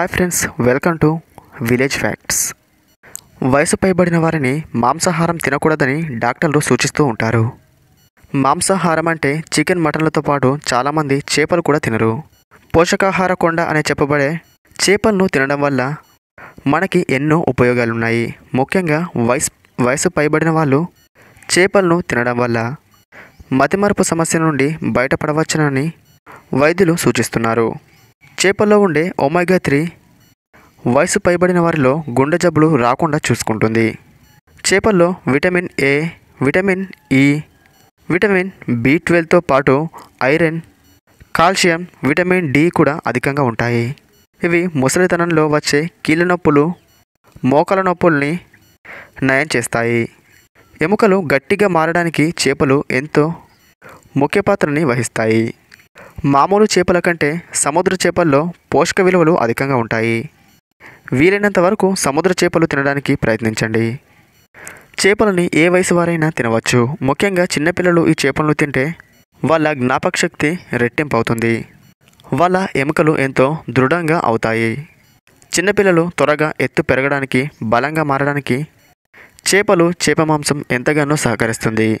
Hi friends welcome to village facts వయసు పైబడిన వారిని మాంసాహారం తినకూడదని డాక్టర్లు సూచిస్తూ ఉంటారు. మాంసాహారం అంటే చికెన్ మటన్లతో పాటు చాలామంది చేపలు కూడా తినరు. పోషకాహార కొండ అని చెప్పబడే చేపలను తినడం వల్ల మనకి ఎన్నో ఉపయోగాలున్నాయి. ముఖ్యంగా వయసు వయసు పైబడిన వాళ్ళు చేపలను తినడం వల్ల మతిమరుపు సమస్య నుండి బయటపడవచ్చునని వైద్యులు సూచిస్తున్నారు. చేపల్లో ఉండే ఒమైగా త్రీ వయసు పైబడిన వారిలో గుండె జబ్బులు రాకుండా చూసుకుంటుంది. చేపల్లో vitamin A vitamin E vitamin B ట్వెల్వ్తో పాటు ఐరన్ కాల్షియం విటమిన్ డి కూడా అధికంగా ఉంటాయి. ఇవి ముసలితనంలో వచ్చే కీళ్ళ నొప్పులు మోకాల నొప్పుల్ని నయం చేస్తాయి. ఎముకలు గట్టిగా మారడానికి చేపలు ఎంతో ముఖ్య పాత్రని వహిస్తాయి. మామూలు చేపల కంటే సముద్ర చేపల్లో పోషక విలువలు అధికంగా ఉంటాయి. వీలైనంత వరకు సముద్ర చేపలు తినడానికి ప్రయత్నించండి. చేపలని ఏ వయసు వారైనా తినవచ్చు. ముఖ్యంగా చిన్నపిల్లలు ఈ చేపలను తింటే వాళ్ళ జ్ఞాపక శక్తి రెట్టింపు అవుతుంది వాళ్ళ ఎముకలు ఎంతో దృఢంగా అవుతాయి. చిన్నపిల్లలు త్వరగా ఎత్తు పెరగడానికి బలంగా మారడానికి చేపలు చేప మాంసం ఎంతగానో సహకరిస్తుంది.